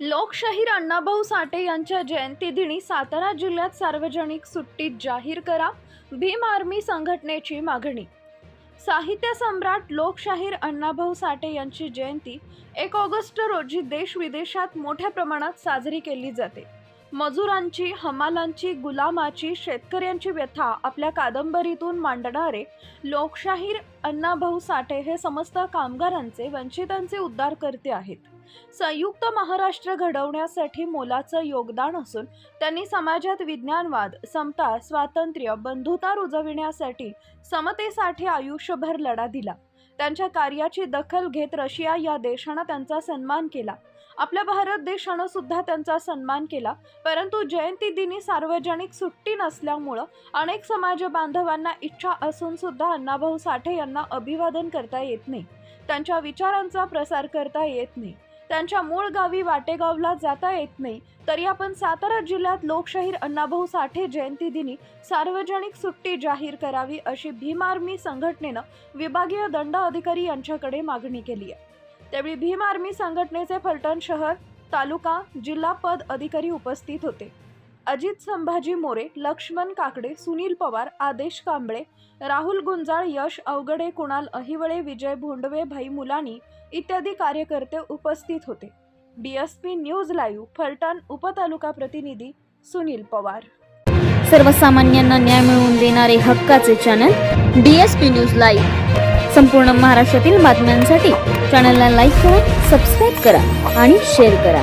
लोकशाहीर अण्णाभाऊ साठे यांच्या जयंतीदिनी सातारा जिल्ह्यात सार्वजनिक सुट्टी जाहीर करा भीम आर्मी संघटनेची मागणी. साहित्य सम्राट लोकशाहीर अण्णाभाऊ साठे यांची जयंती एक ऑगस्ट रोजी देश विदेशात मोठ्या प्रमाणात साजरी केली जाते. मजुरांची हमालांची गुलामाची शेतकऱ्यांची व्यथा आपल्या कादंबरीतून मांडणारे लोकशाहीर अण्णाभाऊ साठे हे समस्त कामगारांचे वंचितांचे उद्धार करते आहेत. संयुक्त महाराष्ट्र घडवण्यासाठी मोलाचं योगदान असून त्यांनी समाजात विज्ञानवाद समता स्वातंत्र्य बंधुता रुजविण्यासाठी समतेसाठी आयुष्यभर लढा दिला. त्यांच्या कार्याची दखल घेत रशिया या देशानं त्यांचा सन्मान केला. आपल्या भारत देशानं सुद्धा त्यांचा सन्मान केला. परंतु जयंती दिनी सार्वजनिक सुट्टी नसल्यामुळं अनेक समाज बांधवांना इच्छा असून सुद्धा अण्णाभाऊ साठे यांना अभिवादन करता येत नाही. त्यांच्या विचारांचा प्रसार करता येत नाही. त्यांच्या मूळ गावी वाटेगावला जाता येत नाही. तरी आपण सातारा जिल्ह्यात लोकशाहीर अण्णाभाऊ साठे जयंती दिनी सार्वजनिक सुट्टी जाहीर करावी अशी भीम आर्मी संघटनेनं विभागीय दंड अधिकारी यांच्याकडे मागणी केली आहे. त्यावेळी भीम आर्मी संघटनेचे फलटण शहर तालुका जिल्हा पद अधिकारी उपस्थित होते. अजित संभाजी मोरे लक्ष्मण काकडे सुनील पवार आदेश कांबळे राहुल गुंजाळ यश अवगडे कुणाल अहिवळे विजय भोंडवे भाई मुलानी इत्यादी कार्यकर्ते उपस्थित होते. डीएसपी न्यूज लाईव्ह फलटण उपतालुका प्रतिनिधी सुनील पवार. सर्वसामान्यांना न्याय मिळवून देणारे हक्काचे channel D S P news live संपूर्ण महाराष्ट्रातील बातम्यांसाठी चॅनलला लाईक करा सबस्क्राईब करा आणि शेअर करा.